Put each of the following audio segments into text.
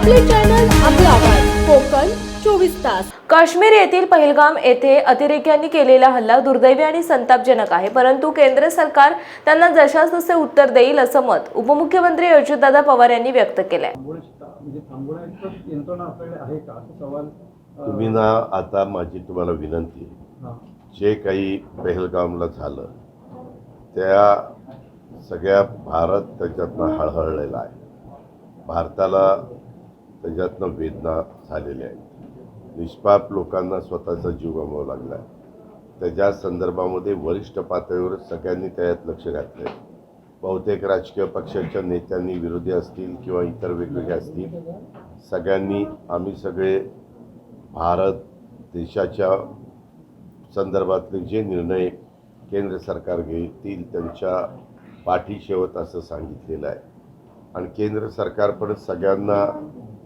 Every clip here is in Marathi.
आपले चॅनल आपला आवाज. कोकण चोवीस तास. काश्मीर येथील पहिलगाम येथे अतिरेक्यांनी केलेला हल्ला दुर्दैवी आणि संतापजनक आहे. परंतु केंद्र सरकार त्यांना जशास तसे उत्तर देईल असं मत उपमुख्यमंत्री अजितदादा पवार यांनी व्यक्त केलंय. तुम्ही ना आता माझी तुम्हाला विनंती जे काही पहलगामला झालं त्या सगळ्या भारत त्याच्यातनं हळहळलेला आहे. भारताला त्याच्यातनं वेदना झालेल्या आहेत. निष्पाप लोकांना स्वतःचा जीव गमावा लागला आहे. त्याच्या संदर्भामध्ये वरिष्ठ पातळीवर सगळ्यांनी त्यात लक्ष घातलं आहे बहुतेक राजकीय पक्षाच्या नेत्यांनी विरोधी असतील किंवा इतर वेगवेगळे असतील सगळ्यांनी आम्ही सगळे भारत देशाच्या संदर्भातले जे निर्णय केंद्र सरकार घेतील त्यांच्या पाठीशेवत असं सांगितलेलं आहे. आणि केंद्र सरकार पण सगळ्यांना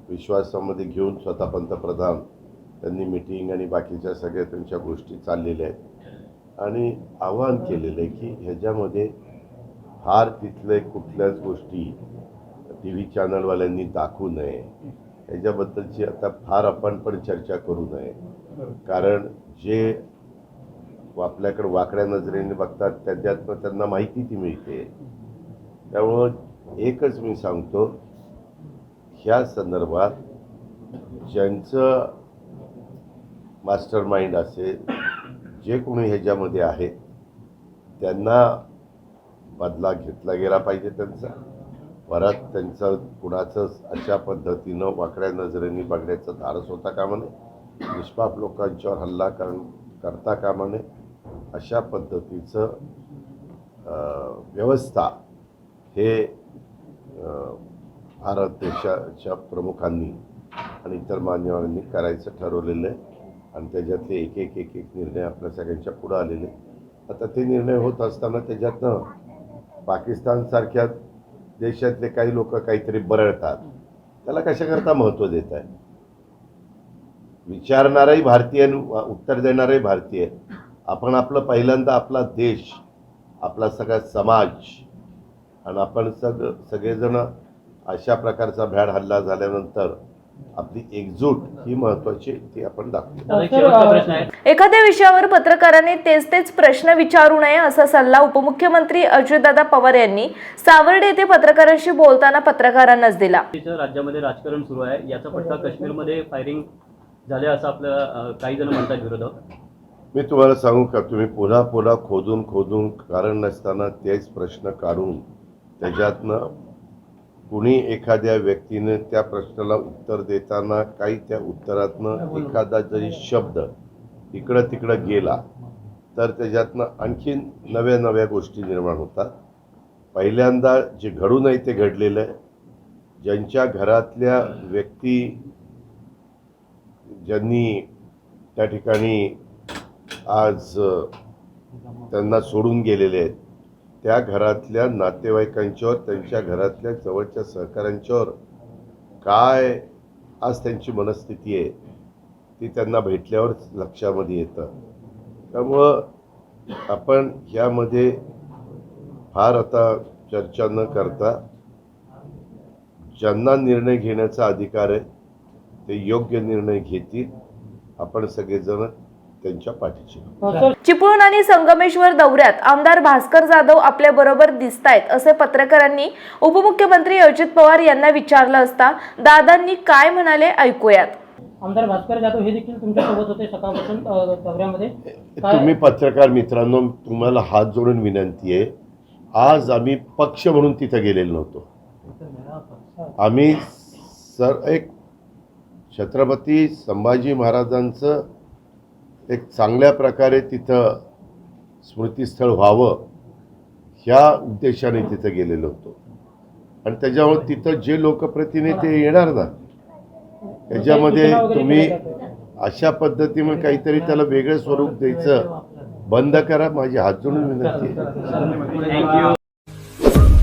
विश्वासामध्ये घेऊन स्वतः पंतप्रधान त्यांनी मिटिंग आणि बाकीच्या सगळ्या त्यांच्या गोष्टी चाललेल्या आहेत. आणि आवाहन केलेलं आहे की ह्याच्यामध्ये फार तिथले कुठल्याच गोष्टी टी व्ही चॅनलवाल्यांनी दाखवू नये. ह्याच्याबद्दलची आता फार आपण पण चर्चा करू नये. कारण जे आपल्याकडे वाकड्या नजरेने बघतात त्याच्यातनं त्यांना माहिती ती मिळते. त्यामुळं एकच मी सांगतो ह्या संदर्भात ज्यांचं मास्टर माइंड असेल जे कोणी ह्याच्यामध्ये आहेत त्यांना बदला घेतला गेला पाहिजे त्यांचा. परत त्यांचं कुणाचं अशा पद्धतीनं वाकड्या नजरेने बघण्याचा धाडस होता कामा नये. निष्पाप लोकांच्यावर हल्ला कर करता कामा नये. अशा पद्धतीचं व्यवस्था हे भारत देशाच्या प्रमुखांनी आणि इतर मान्यवरांनी करायचं ठरवलेलं आहे. आणि त्याच्यातले एक एक एक एक निर्णय आपल्या सगळ्यांच्या पुढं आलेले आता ते निर्णय होत असताना त्याच्यातनं पाकिस्तानसारख्या देशातले काही लोक काहीतरी बरळतात. त्याला कशाकरता महत्त्व देत आहे? विचारणाराही भारतीय उत्तर देणाराही भारतीय आपण आपलं पहिल्यांदा आपला देश आपला सगळा समाज आणि आपण सग सगळेजण अशा प्रकारचा भ्याड हल्ला झाल्यानंतर आपली एकजूट ही महत्त्वाची ती आपण आहे. एखाद्या विषयावर पत्रकारांनी तेच तेच प्रश्न विचारू नये असा सल्ला उपमुख्यमंत्री अजितदादा पवार यांनी सावर्डे येथे पत्रकारांशी बोलताना पत्रकारांनाच दिला. राज्यामध्ये राजकारण सुरू आहे. याचा फटका काश्मीरमध्ये फायरिंग झाले असं आपलं अं, काही जण म्हणतात विरोधक. मी तुम्हाला सांगू का तुम्ही पुन्हा पुन्हा खोदून खोदून कारण नसताना तेच प्रश्न काढून त्याच्यातनं कुणी एखाद्या व्यक्तीने त्या प्रश्नाला उत्तर देताना काही त्या उत्तरातनं एखादा जरी शब्द इकडं तिकडं गेला तर त्याच्यातनं आणखीन नव्या नव्या गोष्टी निर्माण होतात. पहिल्यांदा जे घडू नये ते घडलेलं आहे. ज्यांच्या घरातल्या व्यक्ती ज्यांनी त्या ठिकाणी आज त्यांना सोडून गेलेले आहेत त्या घरातल्या नातेवाईकांच्यावर त्यांच्या घरातल्या जवळच्या सहकाऱ्यांच्यावर. काय? आज त्यांची मनस्थिती आहे. ती त्यांना भेटल्यावर लक्षामध्ये येतं. त्यामुळं आपण यामध्ये फार आता चर्चा न करता ज्यांना निर्णय घेण्याचा अधिकार आहे ते योग्य निर्णय घेतील. आपण सगळेजण त्यांच्या पाठीशी. आहोत. चिपळूण आणि संगमेश्वर दौऱ्यात आमदार भास्कर जाधव आपल्या बरोबर दिसतायत असे पत्रकारांनी उपमुख्यमंत्री अजित पवार यांना विचारलं असता दादांनी काय म्हणाले ऐकूयात. आमदार भास्कर जाधव हे देखील तुमच्यासोबत होते सकाळपासून दौऱ्यामध्ये. तुम्ही पत्रकार मित्रांनो तुम्हाला हात जोडून विनंती आहे आज आम्ही पक्ष म्हणून तिथं गेलेलो नव्हतो. आम्ही सर एक छत्रपती संभाजी महाराजांचं एक चांगल्या प्रकारे तिथं स्मृतीस्थळ व्हावं ह्या उद्देशाने तिथं गेलेलो होतो. आणि त्याच्यामुळे तिथं जे लोकप्रतिनिधी येणार ना त्याच्यामध्ये तुम्ही अशा पद्धतीमुळे काहीतरी त्याला वेगळं स्वरूप द्यायचं बंद करा माझी हात जोडून विनंती आहे.